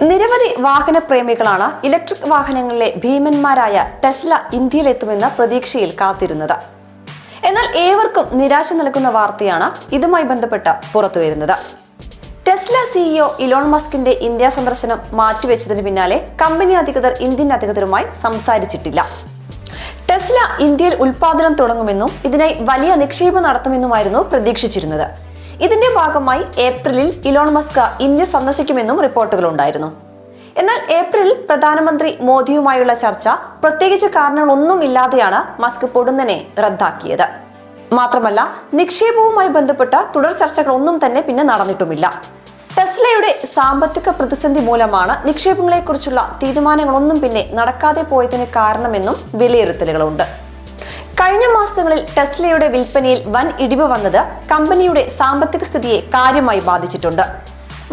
നിരവധി വാഹന പ്രേമികളാണ് electric വാഹനങ്ങളിലെ ഭീമന്മാരായ Tesla ഇന്ത്യയിലെത്തുമെന്ന പ്രതീക്ഷയിൽ കാത്തിരുന്നത്. എന്നാൽ ഏവർക്കും നിരാശ നൽകുന്ന വാർത്തയാണ് ഇതുമായി ബന്ധപ്പെട്ട് പുറത്തുവരുന്നത് ടെസ്ല സിഇഒ ഇലോൺ മസ്കിന്റെ ഇന്ത്യ സന്ദർശനം മാറ്റിവെച്ചതിന് പിന്നാലെ കമ്പനി അധികൃതർ ഇന്ത്യൻ അധികൃതരുമായി സംസാരിച്ചിട്ടില്ല. ടെസ്ല ഇന്ത്യയിൽ ഉൽപാദനം തുടങ്ങുമെന്നും ഇതിനായി വലിയ നിക്ഷേപം നടത്തുമെന്നുമായിരുന്നു പ്രതീക്ഷിച്ചിരുന്നത്. ഇതിന്റെ ഭാഗമായി ഏപ്രിലിൽ ഇലോൺ മസ്ക ഇന്ത്യ സന്ദർശിക്കുമെന്നും റിപ്പോർട്ടുകളുണ്ടായിരുന്നു. എന്നാൽ ഏപ്രിലിൽ പ്രധാനമന്ത്രി മോദിയുമായുള്ള ചർച്ച പ്രത്യേകിച്ച് കാരണങ്ങളൊന്നും ഇല്ലാതെയാണ് മസ്ക് പൊടുന്നനെ റദ്ദാക്കിയത്. മാത്രമല്ല നിക്ഷേപവുമായി ബന്ധപ്പെട്ട തുടർ ചർച്ചകളൊന്നും തന്നെ പിന്നെ നടന്നിട്ടുമില്ല. ടെസ്ലയുടെ സാമ്പത്തിക പ്രതിസന്ധി മൂലമാണ് നിക്ഷേപങ്ങളെക്കുറിച്ചുള്ള തീരുമാനങ്ങളൊന്നും പിന്നെ നടക്കാതെ പോയതിന് കാരണമെന്നും വിലയിരുത്തലുകളുണ്ട്. കഴിഞ്ഞ മാസങ്ങളിൽ ടെസ്ലയുടെ വിൽപ്പനയിൽ വൻ ഇടിവ് വന്നത് കമ്പനിയുടെ സാമ്പത്തിക സ്ഥിതിയെ കാര്യമായി ബാധിച്ചിട്ടുണ്ട്.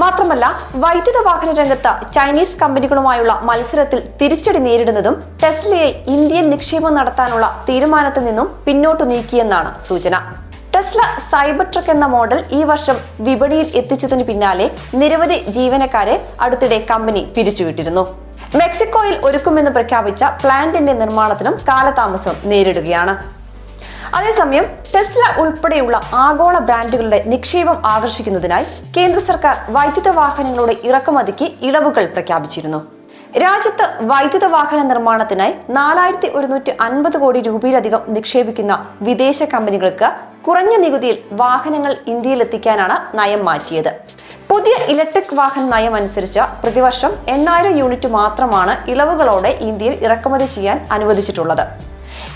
മാത്രമല്ല വൈദ്യുത വാഹന രംഗത്ത് ചൈനീസ് കമ്പനികളുമായുള്ള മത്സരത്തിൽ തിരിച്ചടി നേരിടുന്നതും ടെസ്ലയെ ഇന്ത്യൻ നിക്ഷേപം നടത്താനുള്ള തീരുമാനത്തിൽ നിന്നും പിന്നോട്ടു നീക്കിയെന്നാണ് സൂചന. ടെസ്ല സൈബർ ട്രക്ക് എന്ന മോഡൽ ഈ വർഷം വിപണിയിൽ എത്തിച്ചതിന് പിന്നാലെ നിരവധി ജീവനക്കാരെ അടുത്തിടെ കമ്പനി പിരിച്ചുവിട്ടിരുന്നു. മെക്സിക്കോയിൽ ഒരുക്കുമെന്ന് പ്രഖ്യാപിച്ച പ്ലാന്റിന്റെ നിർമ്മാണത്തിനും കാലതാമസം നേരിടുകയാണ്. അതേസമയം ടെസ്ല ഉൾപ്പെടെയുള്ള ആഗോള ബ്രാൻഡുകളുടെ നിക്ഷേപം ആകർഷിക്കുന്നതിനായി കേന്ദ്ര സർക്കാർ വൈദ്യുത വാഹനങ്ങളുടെ ഇറക്കുമതിക്ക് ഇളവുകൾ പ്രഖ്യാപിച്ചിരുന്നു. രാജ്യത്ത് വൈദ്യുത വാഹന നിർമ്മാണത്തിനായി നാലായിരത്തി ഒരുന്നൂറ്റി അൻപത് കോടി രൂപയിലധികം നിക്ഷേപിക്കുന്ന വിദേശ കമ്പനികൾക്ക് കുറഞ്ഞ നികുതിയിൽ വാഹനങ്ങൾ ഇന്ത്യയിൽ എത്തിക്കാനാണ് നയം മാറ്റിയത്. പുതിയ ഇലക്ട്രിക് വാഹന നയം അനുസരിച്ച് പ്രതിവർഷം എണ്ണായിരം യൂണിറ്റ് മാത്രമാണ് ഇളവുകളോടെ ഇന്ത്യയിൽ ഇറക്കുമതി ചെയ്യാൻ അനുവദിച്ചിട്ടുള്ളത്.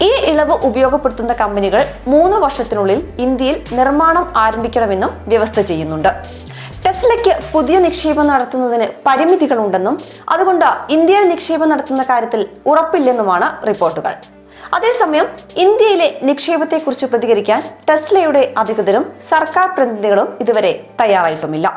ഈ ഇളവ് ഉപയോഗപ്പെടുത്തുന്ന കമ്പനികൾ മൂന്ന് വർഷത്തിനുള്ളിൽ ഇന്ത്യയിൽ നിർമ്മാണം ആരംഭിക്കണമെന്നും വ്യവസ്ഥ ചെയ്യുന്നുണ്ട്. ടെസ്ലയ്ക്ക് പുതിയ നിക്ഷേപം നടത്തുന്നതിന് പരിമിതികളുണ്ടെന്നും അതുകൊണ്ട് ഇന്ത്യയിൽ നിക്ഷേപം നടത്തുന്ന കാര്യത്തിൽ ഉറപ്പില്ലെന്നുമാണ് റിപ്പോർട്ടുകൾ. അതേസമയം ഇന്ത്യയിലെ നിക്ഷേപത്തെക്കുറിച്ച് പ്രതികരിക്കാൻ ടെസ്ലയുടെ അധികൃതരും സർക്കാർ പ്രതിനിധികളും ഇതുവരെ തയ്യാറായിട്ടുമില്ല.